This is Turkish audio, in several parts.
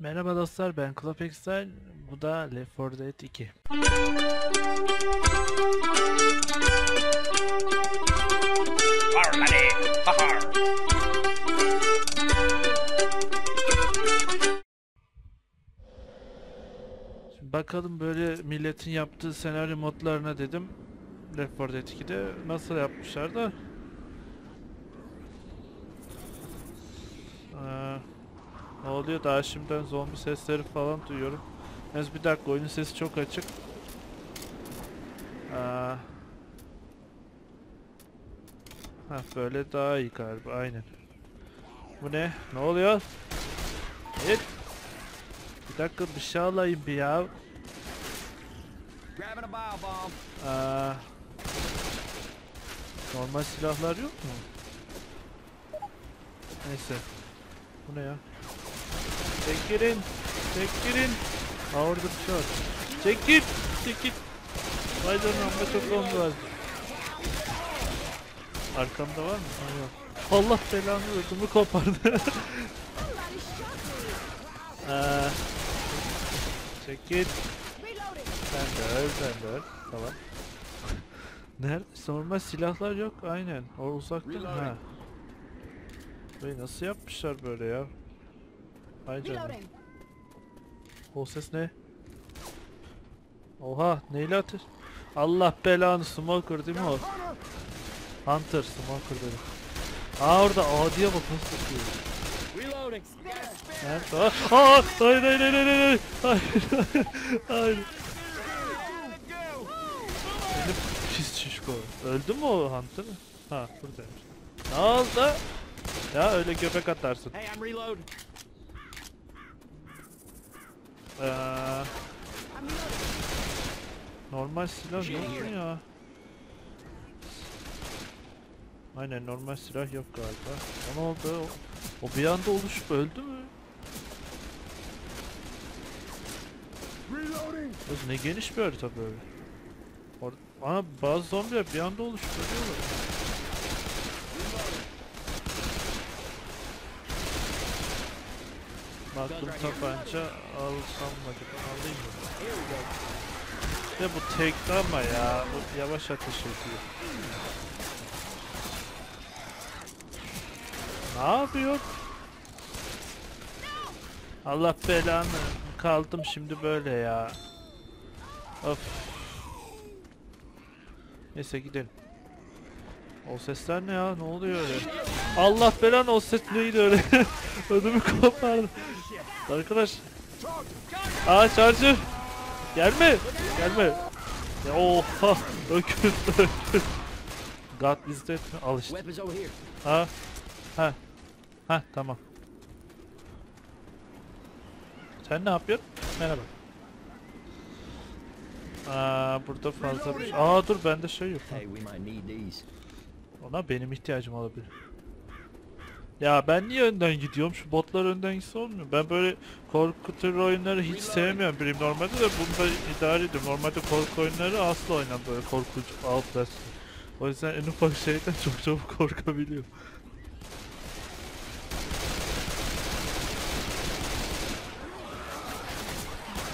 Merhaba dostlar ben Klopexel. Bu da Left 4 Dead 2. Harley, ha ha. Şimdi bakalım böyle milletin yaptığı senaryo modlarına dedim. Left 4 Dead 2'de nasıl yapmışlar da. Ee, ne oluyor daha şimdiden zombi sesleri falan duyuyorum. Yalnız bir dakika oyunun sesi çok açık. Ee, ha böyle daha iyi galiba aynen. Bu ne? Ne oluyor? Evet. Bir dakika bir şey alayım bir ya. Aa, normal silahlar yok mu? Neyse. Bu ne ya? Çekilin. Çekilin. Bir şey var. Çekil. Çekil. Vay canına çok zombi var. Arkamda var mı? Ha, yok. Allah belanı ödümü kopardı. Aa, çekil. Sen de öl, sen de öl. Tamam. Nerede? Normal silahlar yok. Aynen. O uzakta. Ha. Bey nasıl yapmışlar böyle ya? Ay canım. O ses ne? Oha neyle atır? Allah belanı smoker değil mi o? Hunter smoker dedi. Aa orada adiye bak nasıl tutuyor. Reloading. Nerede? Aa, aa, hayır hayır hayır hayır hayır hayır hayır. Benim pis şişko. Öldü mü o Hunter? Ha buradaymış. Ne oldu? Ya öyle göbek atarsın. Hey, I'm reloading. Ee, normal silah yok mu ya? Aynen normal silah yok galiba. O ne oldu? O, o bir anda oluşup öldü mü? Kız ne geniş bir harita böyle. Or Ana bazı zombiler bir anda oluşup ölüyorlar. Magnum tabanca alsam mı acaba alayım mı? İşte bu tekli ama ya bu yavaş ateş ediyor. Ne yapıyor? Allah belanı kaldım şimdi böyle ya. Of. Neyse gidelim. O sesler ne ya? Ne oluyor öyle? Allah belanı o ses neydi öyle? Ödümü kopardı. Arkadaş. Aa charger. Gelme. Gelme. Ya oha. Öküz öküz. God is dead. Al işte. Ha. Ha. Ha tamam. Sen ne yapıyorsun? Merhaba. Aa burada fazla bir şey. Aa dur bende şey yok. ha. Ona benim ihtiyacım olabilir. Ya ben niye önden gidiyorum? Şu botlar önden gitse olmuyor. Ben böyle korku tür oyunları hiç sevmiyorum. Birim normalde de bunda idare ediyorum. Normalde korku oyunları asla oynamam böyle korkunç Outlast. O yüzden en ufak şeyden çok çabuk korkabiliyorum.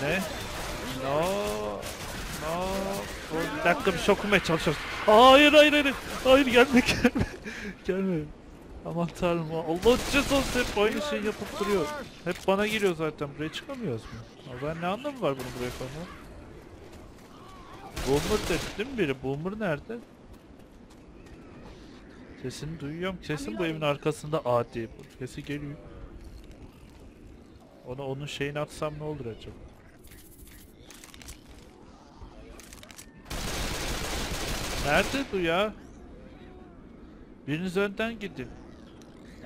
Ne? No. No. Bir dakika bir şey okumaya çalışıyoruz. Hayır hayır hayır. Hayır gelme gelme. gelme. Aman tanrım Allah cezası hep aynı şeyi yapıp duruyor. Hep bana geliyor zaten buraya çıkamıyoruz mu? Ben ne anlamı var bunu buraya koyma? Boomer dedi değil mi biri? Boomer nerede? Sesini duyuyorum. Kesin bu evin arkasında adi. Bu Sesi geliyor. Ona onun şeyini atsam ne olur acaba? Nerede bu ya? Biriniz önden gidin.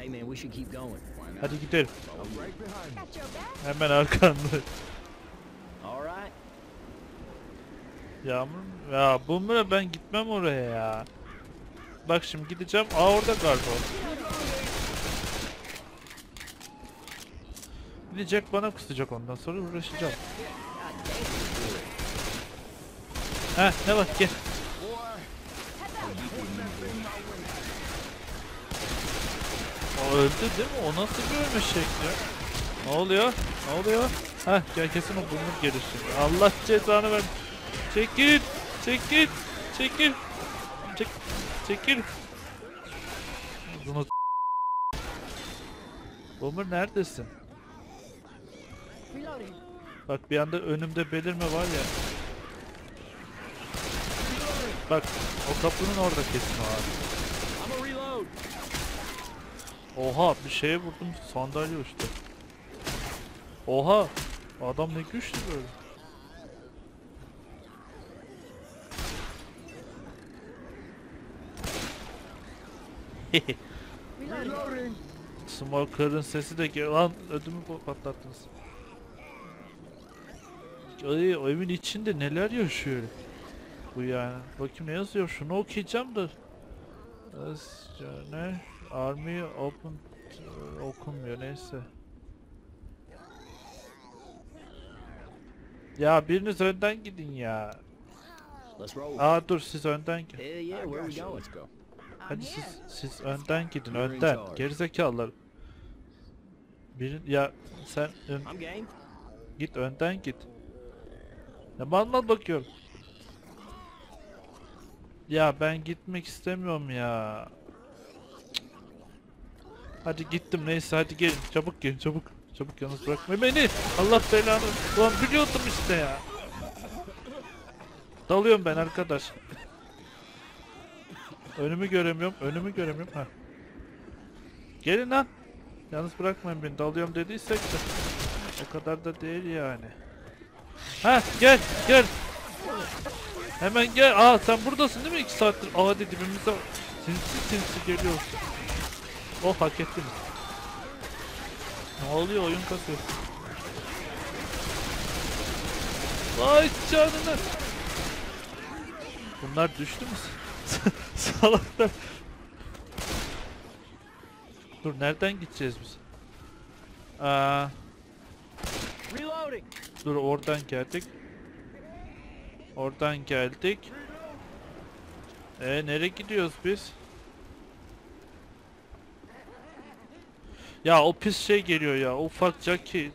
Hey, man, we should keep going. Hadi gidelim. Hemen arkanda. All right. Yağmur mu? Ya Boomer'a ben gitmem oraya ya. Bak şimdi gideceğim. Aa orada galiba. Gidecek bana kusacak ondan sonra uğraşacağım. Heh ne var gel. Öldü değil mi? O nasıl bir ölme şekli? Ne oluyor? Ne oluyor? Heh gel kesin o burnur gelir şimdi. Allah cezanı ver. Çekil. Çekil. Çekil. Çek. Çekil. Bunu Boomer neredesin? Bak bir anda önümde belirme var ya. Bak o kapının orada kesin o abi. Oha bir şeye vurdum sandalye uçtu. Oha adam ne güçlü böyle. Smoker'ın sesi de gel lan ödümü pa- patlattınız. Ay o evin içinde neler yaşıyor bu yani. Bakayım ne yazıyor şunu okuyacağım da. Ne? Army Open e, okunmuyor neyse. Ya biriniz önden gidin ya. Aa dur siz önden gidin. Hadi siz siz önden gidin önden. Gerizekalılar. Bir ya sen ön- git önden git. Mal mal bakıyorum. Ya ben gitmek istemiyorum ya. Hadi gittim neyse hadi gelin çabuk gelin çabuk. Çabuk yalnız bırakma beni. Allah belanı. Ulan biliyordum işte ya. Dalıyorum ben arkadaş. Önümü göremiyorum. Önümü göremiyorum. Ha. Gelin lan. Yalnız bırakmayın beni. Dalıyorum dediysek de. O kadar da değil yani. Ha gel gel. Hemen gel. Aa sen buradasın değil mi? 2 saattir. Aa hadi dibimizde sinsi sinsi geliyorsun. Oh hak ettiniz. Ne oluyor oyun kasıyor. Vay canına. Bunlar düştü mü? Salaklar. Dur nereden gideceğiz biz? Aa, dur oradan geldik. Oradan geldik. E nereye gidiyoruz biz? Ya o pis şey geliyor ya. Ufak Jackie.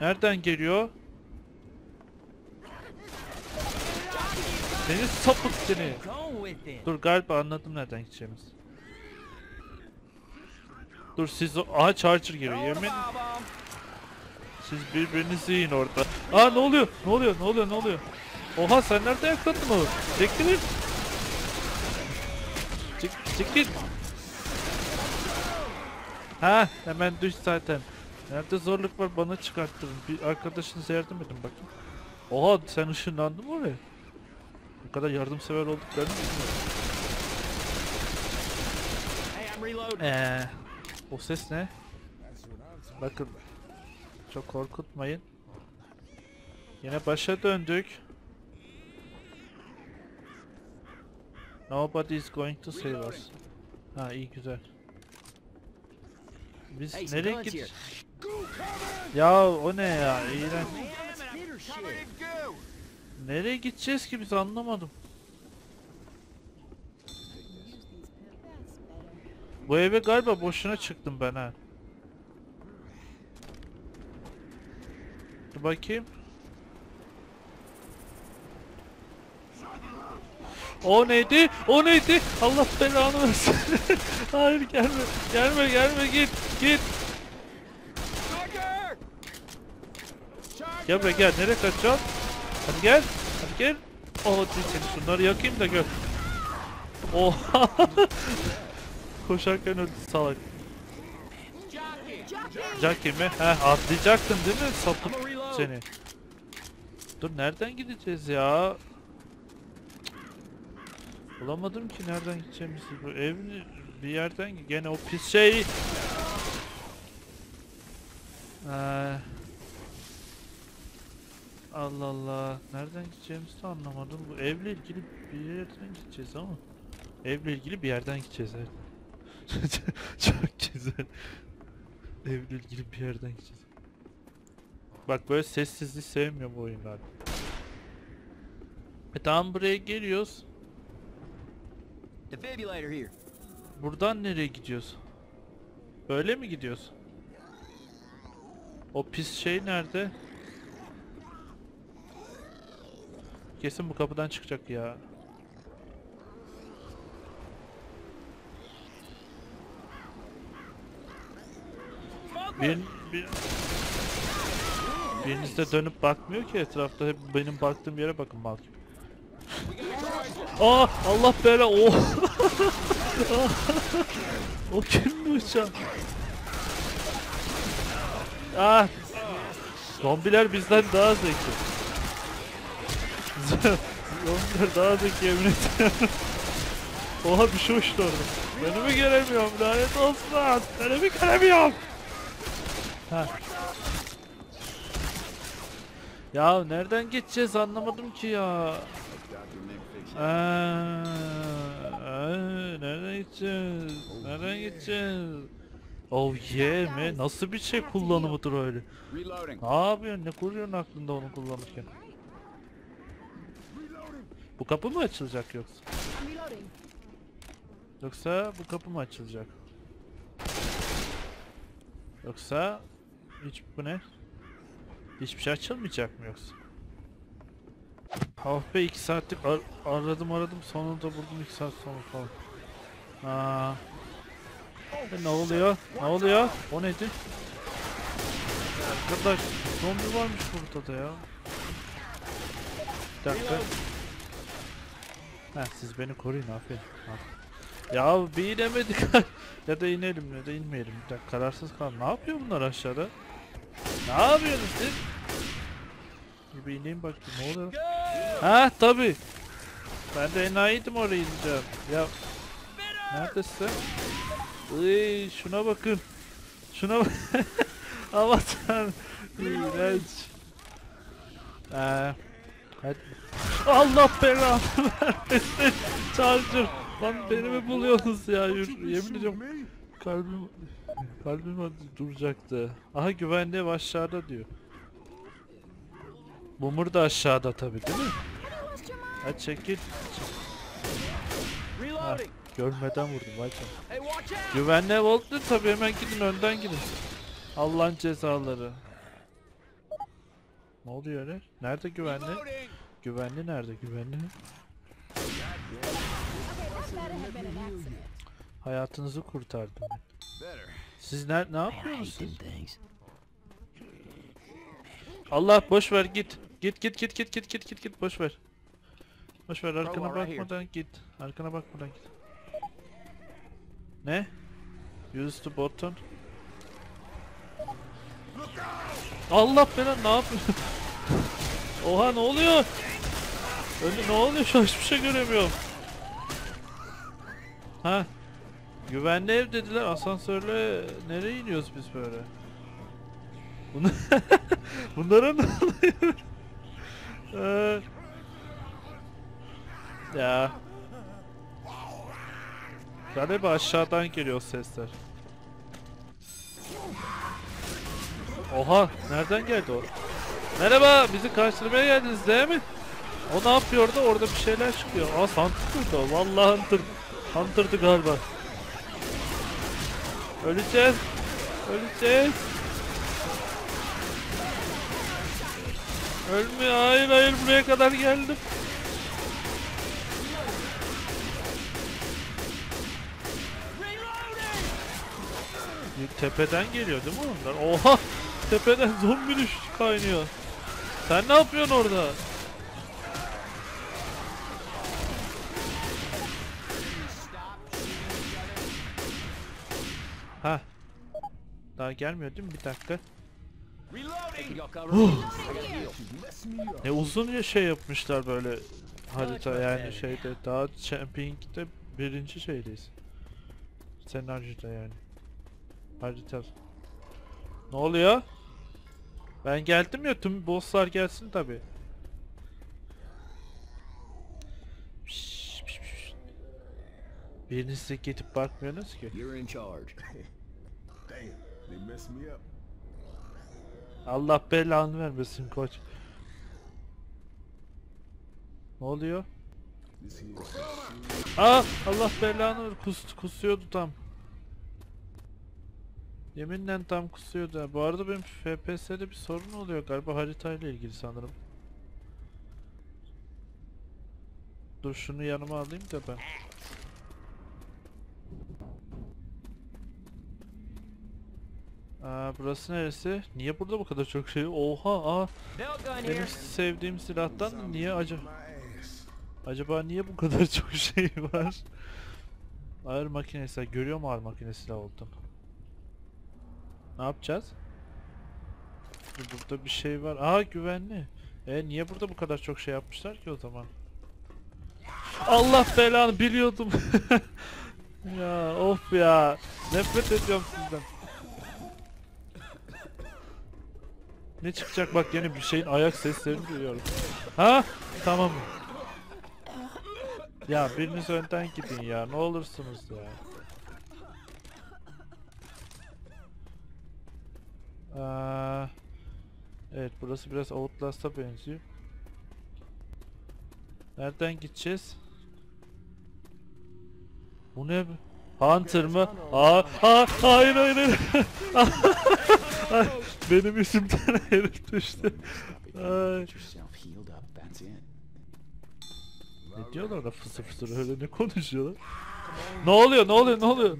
Nereden geliyor? Seni sapık seni. Dur galiba anladım nereden gideceğimiz. Dur siz o... Aha charger geliyor yemin. Siz birbirinizi yiyin orada. Aa ne oluyor? Ne oluyor? Ne oluyor? Ne oluyor? Oha sen nerede yakaladın onu? Çekilin. Çık, çekil. Ha hemen düş zaten. Nerede zorluk var bana çıkarttırın. Bir arkadaşınıza yardım edin bakın. Oha sen ışınlandın mı oraya? Bu kadar yardımsever olduklarını bilmiyorum. Eee Ee, o ses ne? Bakın çok korkutmayın. Yine başa döndük. Nobody is going to save us. Ha iyi güzel. Biz Hey, nereye git? Ya o ne ya? İğrenç. Nereye gideceğiz ki biz anlamadım. Bu eve galiba boşuna çıktım ben ha. Dur bakayım. O neydi? O neydi? Allah belanı versin. Hayır gelme. Gelme gelme git. Git. Gel buraya gel. Nereye kaçacaksın? Hadi gel. Hadi gel. Oh seni şunları yakayım da gör. Oha. Koşarken öldü salak. Jackie mi? Heh atlayacaktın değil mi? Sapık seni. Dur nereden gideceğiz ya? Bulamadım ki nereden gideceğimizi. Bu ev bir yerden gene o pis şey. Ee, Allah Allah. Nereden gideceğimizi de anlamadım. Bu evle ilgili bir yerden gideceğiz ama. Evle ilgili bir yerden gideceğiz evet. Çok güzel. Evle ilgili bir yerden gideceğiz. Bak böyle sessizliği sevmiyorum bu oyunlar. E tamam buraya geliyoruz. Defibrillator here. Buradan nereye gidiyoruz? Böyle mi gidiyoruz? O pis şey nerede? Kesin bu kapıdan çıkacak ya. Bir, bir, biriniz de dönüp bakmıyor ki etrafta hep benim baktığım yere bakın bak. Aa Allah bela o. o kim bu uçan? Ah. Zombiler bizden daha zeki. Zombiler daha zeki emin. Oha bir şey uçtu orada. Mi göremiyorum lanet olsun. Beni mi göremiyorum? Ha. Ya nereden geçeceğiz anlamadım ki ya. Aa, nereden gideceğiz? Nereden gideceğiz? Oh yeah mi? Nasıl bir şey kullanımıdır öyle? Ne yapıyorsun? Ne kuruyorsun aklında onu kullanırken? Bu kapı mı açılacak yoksa? Yoksa bu kapı mı açılacak? Yoksa hiç bu ne? Hiçbir şey açılmayacak mı yoksa? Oh be 2 saatlik ar- aradım aradım sonunda buldum 2 saat sonra falan. Aa. E, ne oluyor? Ne oluyor? O neydi? Arkadaş zombi varmış burada da ya. Bir dakika. Ha siz beni koruyun aferin. aferin. Ya bir inemedik. ya da inelim ya da inmeyelim. Bir dakika kararsız kal. Ne yapıyor bunlar aşağıda? Ne yapıyorsunuz siz? Bir ineyim bakayım ne oluyor? Ha tabi. Ben de enayiydim oraya ineceğim. Ya neredesin? Iy, şuna bakın. Şuna bak. Aman tanrım. İğrenç. Ee, hadi. Allah belanı vermesin. Charger. Lan beni mi buluyorsunuz ya? Yürü, yemin ediyorum kalbim kalbim duracaktı. Aha güvenli aşağıda diyor. Bumur da aşağıda tabi değil mi? Hadi çekil. Reloading. Görmeden vurdum vay. Güvenli oldu tabi hemen gidin önden gidin. Allah'ın cezaları. Ne oluyor öyle? Nerede güvenli? Güvenli nerede güvenli? Hayatınızı kurtardım ben. Siz ne, ne yapıyorsunuz. Allah boş ver git. Git git git git git git git git boş ver. Boş ver arkana bakmadan git. Arkana bakmadan git. Ne? Use the button. Allah belanı ne yapıyorsun? Oha ne oluyor? Önde ne oluyor şu hiçbir şey göremiyorum. Ha. Güvenli ev dediler asansörle nereye iniyoruz biz böyle? Bunu Bunlara ne oluyor? Ee, ya. Galiba aşağıdan geliyor sesler. Oha, nereden geldi o? Merhaba, bizi karşılamaya geldiniz değil mi? O ne yapıyordu? Orada bir şeyler çıkıyor. Aa, Hunter da. Vallahi Hunter. Hunter'dı galiba. Öleceğiz. Öleceğiz. Ölmüyor. Hayır hayır buraya kadar geldim. Tepeden geliyor değil mi onlar? Oha! Tepeden zombi düş kaynıyor. Sen ne yapıyorsun orada? Ha. Daha gelmiyor değil mi? Bir dakika. Ne uzun ya şey yapmışlar böyle harita yani şeyde daha Champion'de birinci şeydeyiz. Senaryoda yani. Harita. Ne oluyor? Ben geldim ya tüm bosslar gelsin tabi. Biriniz de gidip bakmıyorsunuz ki. You're in charge. Damn, they messed me up. Allah belanı vermesin koç. Ne oluyor? Aa Allah belanı ver kus, kusuyordu tam. Yeminle tam kusuyordu. Bu arada benim FPS'de bir sorun oluyor galiba haritayla ilgili sanırım. Dur şunu yanıma alayım da ben. Aa, burası neresi? Niye burada bu kadar çok şey? Oha aa benim sevdiğim silahtan niye acaba acaba niye bu kadar çok şey var? Ağır makinesi görüyor mu ağır makinesi oldum? Ne yapacağız? Burada bir şey var. Aa güvenli. E niye burada bu kadar çok şey yapmışlar ki o zaman? Allah belanı biliyordum. ya of ya. Nefret ediyorum sizden. Ne çıkacak bak yine bir şeyin ayak seslerini duyuyorum. Ha? Tamam. Ya biriniz önden gidin ya ne olursunuz ya. Aa, evet burası biraz Outlast'a benziyor. Nereden gideceğiz? Bu ne? Hunter mı? Aa, aa, hayır hayır hayır. Ay, Benim yüzümden herif düştü. Ne diyorlar da fısır fısır öyle ne konuşuyorlar? Ne oluyor ne oluyor ne oluyor?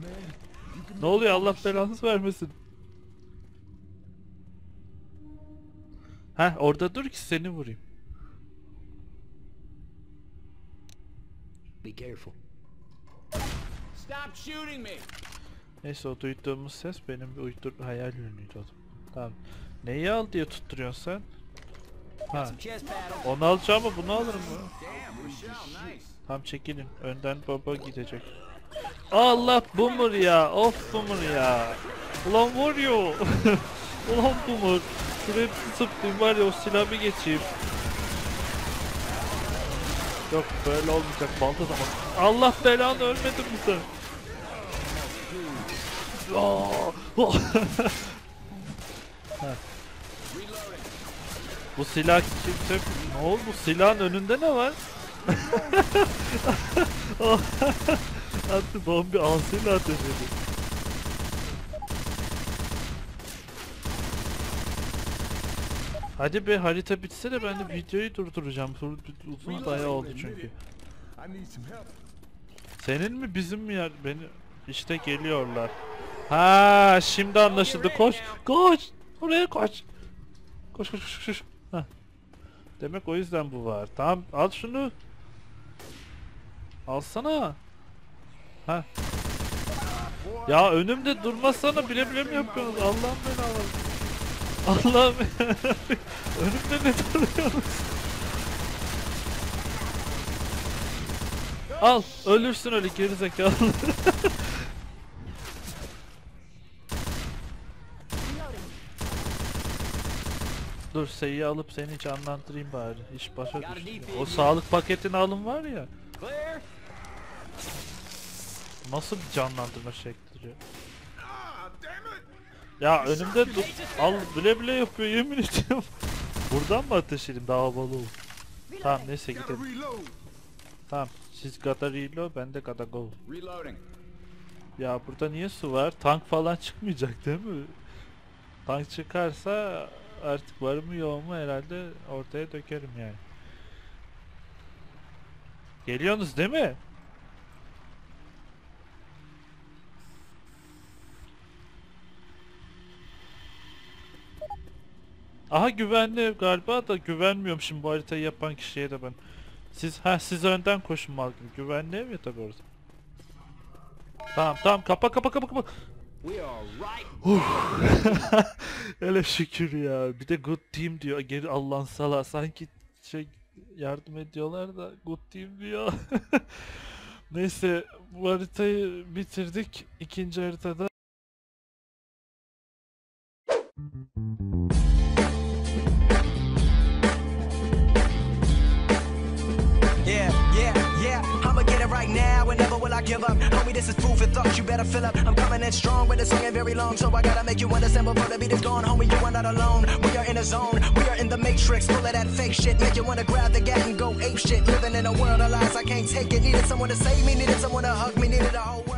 Ne oluyor Allah belanızı vermesin. Heh orada dur ki seni vurayım. Be careful. Stop shooting me. Neyse o duyduğumuz ses benim bir uydur hayal ürünüydü o zaman. Tamam. Neyi al diye tutturuyorsun sen? Ha. Onu alacağım ama bunu alırım mı? Tam çekilin. Önden baba gidecek. Allah boomer ya. Of boomer ya. Ulan vuruyor. Ulan boomer. Şuraya zıplayayım var ya o silahı geçeyim. Yok böyle olmayacak balta bak. Allah belanı ölmedin mi sen? Bu silah kimse... Ne oldu? Bu silahın önünde ne var? Attı bombi ağzıyla ateş ediyor. Hadi be harita bitse de ben de videoyu durduracağım. Dur- Uzun bayağı oldu çünkü. Senin mi bizim mi yer? Beni işte geliyorlar. Ha şimdi anlaşıldı. Koş koş. Oraya koş. Koş koş koş koş. Heh. Demek o yüzden bu var. Tamam al şunu. Alsana. Ha. Ya önümde durmasana bile bile mi yapıyorsunuz? Allah'ım belalı. Allah'ım önümde ne duruyorsunuz? Al ölürsün öyle gerizekalı. Reloading. Dur Sey'i alıp seni canlandırayım bari. İş başa düştü. O sağlık paketini alın var ya. Nasıl bir canlandırma şekli? Ah! Ya önümde dur. Al bile bile yapıyor yemin ediyorum. Buradan mı ateş edeyim daha havalı olur. Tamam neyse gidelim. Tamam. Siz gotta reload ben de gotta go. Ya burada niye su var? Tank falan çıkmayacak değil mi? Tank çıkarsa artık var mı yok mu herhalde ortaya dökerim yani. Geliyorsunuz değil mi? Aha güvenli galiba da güvenmiyorum şimdi bu haritayı yapan kişiye de ben. Siz ha siz önden koşun mal. Güvenli ev ya tabii orası. Tamam tamam kapa kapa kapa kapa. Hele şükür ya. Bir de good team diyor. Geri Allah'ın sala sanki şey yardım ediyorlar da good team diyor. Neyse bu haritayı bitirdik. İkinci haritada this is food for thought. You better fill up. I'm coming in strong, but song ain't very long, so I gotta make you understand before the beat is gone. Homie, you are not alone. We are in a zone. We are in the matrix, full of that fake shit. Make you wanna grab the gat and go ape shit. Living in a world of lies, I can't take it. Needed someone to save me, needed someone to hug me, needed a whole.